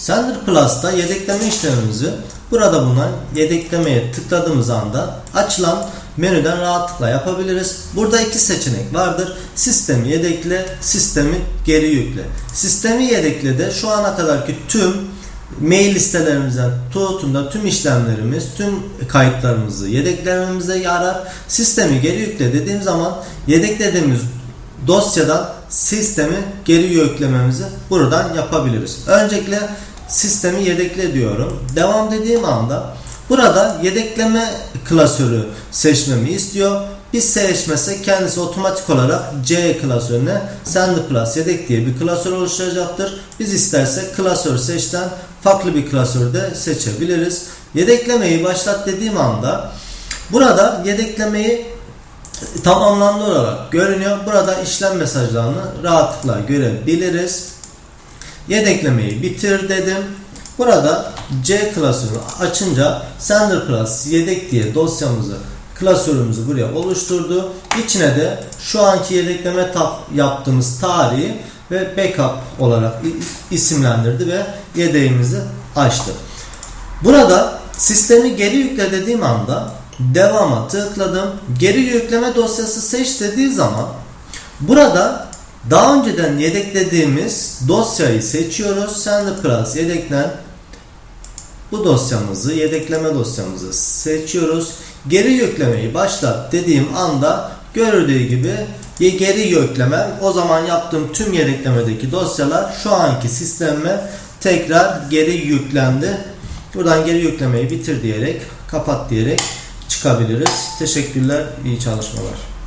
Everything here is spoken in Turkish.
Sender Plus'ta yedekleme işlemimizi burada bulunan yedeklemeye tıkladığımız anda açılan menüden rahatlıkla yapabiliriz. Burada iki seçenek vardır. Sistemi yedekle, sistemi geri yükle. Sistemi yedekle de şu ana kadarki tüm mail listelerimizden tutun da tüm işlemlerimiz, tüm kayıtlarımızı yedeklememize yarar. Sistemi geri yükle dediğim zaman yedeklediğimiz dosyadan sistemi geri yüklememizi buradan yapabiliriz. Öncelikle sistemi yedekle diyorum. Devam dediğim anda burada yedekleme klasörü seçmemi istiyor. Biz seçmezsek kendisi otomatik olarak C klasörüne Send Plus yedek diye bir klasör oluşturacaktır. Biz istersek klasör seçten farklı bir klasörü de seçebiliriz. Yedeklemeyi başlat dediğim anda burada yedeklemeyi tamamlandı olarak görünüyor. Burada işlem mesajlarını rahatlıkla görebiliriz. Yedeklemeyi bitir dedim. Burada C klasörünü açınca Sender Plus yedek diye dosyamızı klasörümüzü buraya oluşturdu. İçine de şu anki yedekleme yaptığımız tarihi ve backup olarak isimlendirdi ve yedeğimizi açtı. Burada sistemi geri yükle dediğim anda devama tıkladım. Geri yükleme dosyası seç dediği zaman burada daha önceden yedeklediğimiz dosyayı seçiyoruz. Sender Plus yedeklen bu dosyamızı, yedekleme dosyamızı seçiyoruz. Geri yüklemeyi başlat dediğim anda görüldüğü gibi geri yükleme o zaman yaptığım tüm yedeklemedeki dosyalar şu anki sisteme tekrar geri yüklendi. Buradan geri yüklemeyi bitir diyerek kapat diyerek çıkabiliriz. Teşekkürler, iyi çalışmalar.